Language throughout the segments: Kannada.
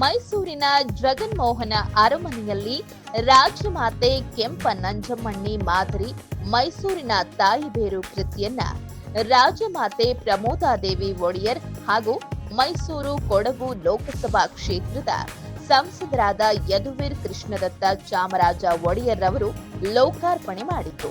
ಮೈಸೂರಿನ ಜಗನ್ಮೋಹನ ಅರಮನೆಯಲ್ಲಿ ರಾಜಮಾತೆ ಕೆಂಪ ನಂಜಮ್ಮಣ್ಣಿ ಮಾದರಿ ಮೈಸೂರಿನ ತಾಯಿಬೇರು ಕೃತಿಯನ್ನ ರಾಜಮಾತೆ ಪ್ರಮೋದಾದೇವಿ ಒಡೆಯರ್ ಹಾಗೂ ಮೈಸೂರು ಕೊಡಗು ಲೋಕಸಭಾ ಕ್ಷೇತ್ರದ ಸಂಸದರಾದ ಯದುವೀರ್ ಕೃಷ್ಣದತ್ತ ಚಾಮರಾಜ ಒಡೆಯರ್ ಅವರು ಲೋಕಾರ್ಪಣೆ ಮಾಡಿತು.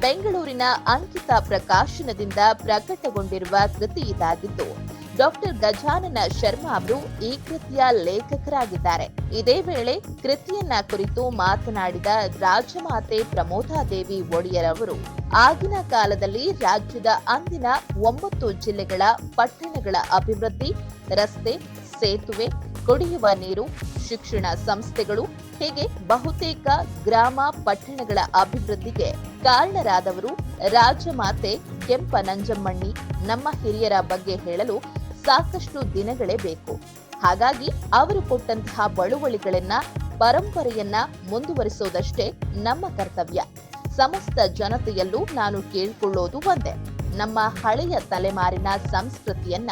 ಬೆಂಗಳೂರಿನ ಅಂಕಿತ ಪ್ರಕಾಶನದಿಂದ ಪ್ರಕಟಗೊಂಡಿರುವ ಕೃತಿ ಇದಾಗಿದ್ದು ಡಾಕ್ಟರ್ ಗಜಾನನ ಶರ್ಮಾ ಅವರು ಈ ಕೃತಿಯ ಲೇಖಕರಾಗಿದ್ದಾರೆ. ಇದೇ ವೇಳೆ ಕೃತಿಯನ್ನ ಕುರಿತು ಮಾತನಾಡಿದ ರಾಜಮಾತೆ ಪ್ರಮೋದಾದೇವಿ ಒಡೆಯರ್ ಅವರು ಆಗಿನ ಕಾಲದಲ್ಲಿ ರಾಜ್ಯದ ಅಂದಿನ ಒಂಬತ್ತು ಜಿಲ್ಲೆಗಳ ಪಟ್ಟಣಗಳ ಅಭಿವೃದ್ಧಿ, ರಸ್ತೆ, ಸೇತುವೆ, ಕುಡಿಯುವ ನೀರು, ಶಿಕ್ಷಣ ಸಂಸ್ಥೆಗಳು, ಹೀಗೆ ಬಹುತೇಕ ಗ್ರಾಮ ಪಟ್ಟಣಗಳ ಅಭಿವೃದ್ಧಿಗೆ ಕಾರಣರಾದವರು ರಾಜಮಾತೆ ಕೆಂಪನಂಜಮ್ಮಣ್ಣಿ. ನಮ್ಮ ಹಿರಿಯರ ಬಗ್ಗೆ ಹೇಳಲು ಸಾಕಷ್ಟು ದಿನಗಳೇ ಬೇಕು. ಹಾಗಾಗಿ ಅವರು ಕೊಟ್ಟಂತಹ ಬಳುವಳಿಗಳನ್ನ, ಪರಂಪರೆಯನ್ನ ಮುಂದುವರಿಸೋದಷ್ಟೇ ನಮ್ಮ ಕರ್ತವ್ಯ. ಸಮಸ್ತ ಜನತೆಯಲ್ಲೂ ನಾನು ಕೇಳ್ಕೊಳ್ಳೋದು ಒಂದೇ. ನಮ್ಮ ಹಳೆಯ ತಲೆಮಾರಿನ ಸಂಸ್ಕೃತಿಯನ್ನ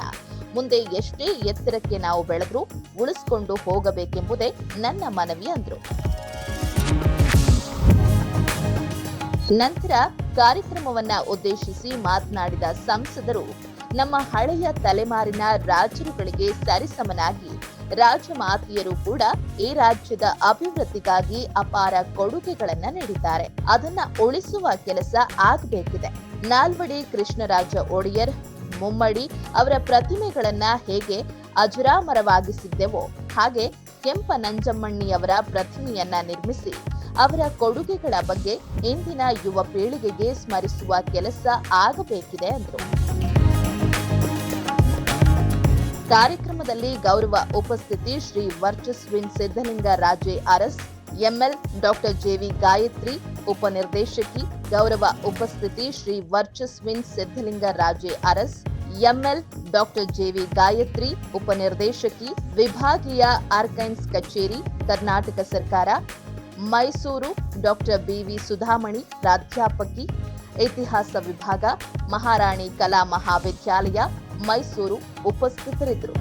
ಮುಂದೆ ಎಷ್ಟೇ ಎತ್ತರಕ್ಕೆ ನಾವು ಬೆಳೆದ್ರೂ ಉಳಿಸ್ಕೊಂಡು ಹೋಗಬೇಕೆಂಬುದೇ ನನ್ನ ಮನವಿ ಅಂದ್ರು. ನಂತರ ಕಾರ್ಯಕ್ರಮವನ್ನ ಉದ್ದೇಶಿಸಿ ಮಾತನಾಡಿದ ಸಂಸದರು ನಮ್ಮ ಹಳೆಯ ತಲೆಮಾರಿನ ರಾಜರುಗಳಿಗೆ ಸರಿಸಮನಾಗಿ ರಾಜಮಾತೆಯರು ಕೂಡ ಈ ರಾಜ್ಯದ ಅಭಿವೃದ್ಧಿಗಾಗಿ ಅಪಾರ ಕೊಡುಗೆಗಳನ್ನ ನೀಡಿದ್ದಾರೆ. ಅದನ್ನ ಉಳಿಸುವ ಕೆಲಸ ಆಗಬೇಕಿದೆ. ನಾಲ್ವಡಿ ಕೃಷ್ಣರಾಜ ಒಡೆಯರ್, ಮುಮ್ಮಡಿ ಅವರ ಪ್ರತಿಮೆಗಳನ್ನ ಹೇಗೆ ಅಜರಾಮರವಾಗಿಸಿದ್ದೆವೋ ಹಾಗೆ ಕೆಂಪ ನಂಜಮ್ಮಣ್ಣಿಯವರ ಪ್ರತಿಮೆಯನ್ನ ನಿರ್ಮಿಸಿ ಅವರ ಕೊಡುಗೆಗಳ ಬಗ್ಗೆ ಇಂದಿನ ಯುವ ಪೀಳಿಗೆಗೆ ಸ್ಮರಿಸುವ ಕೆಲಸ ಆಗಬೇಕಿದೆ ಅಂದ್ರು. ಕಾರ್ಯಕ್ರಮದಲ್ಲಿ ಗೌರವ ಉಪಸ್ಥಿತಿ Shri Varchaswin Siddalinga Raje Aras, ML doctor JV Gayatri, ಉಪನಿರ್ದೇಶಕಿ ಗೌರವ ಉಪಸ್ಥಿತಿ Shri Varchaswin Siddalinga Raje Aras, ML doctor JV Gayatri, ಉಪನಿರ್ದೇಶಕಿ ವಿಭಾಗೀಯ ಆರ್ಕೈನ್ಸ್ ಕಚೇರಿ, ಕರ್ನಾಟಕ ಸರ್ಕಾರ, ಮೈಸೂರು ಡಾಕ್ಟರ್ ಬಿವಿ ಸುಧಾಮಣಿ, ಪ್ರಾಧ್ಯಾಪಕಿ, ಇತಿಹಾಸ ವಿಭಾಗ, ಮಹಾರಾಣಿ ಕಲಾ ಮಹಾವಿದ್ಯಾಲಯ ಮೈಸೂರು ಉಪಸ್ಥಿತರಿದ್ದರು.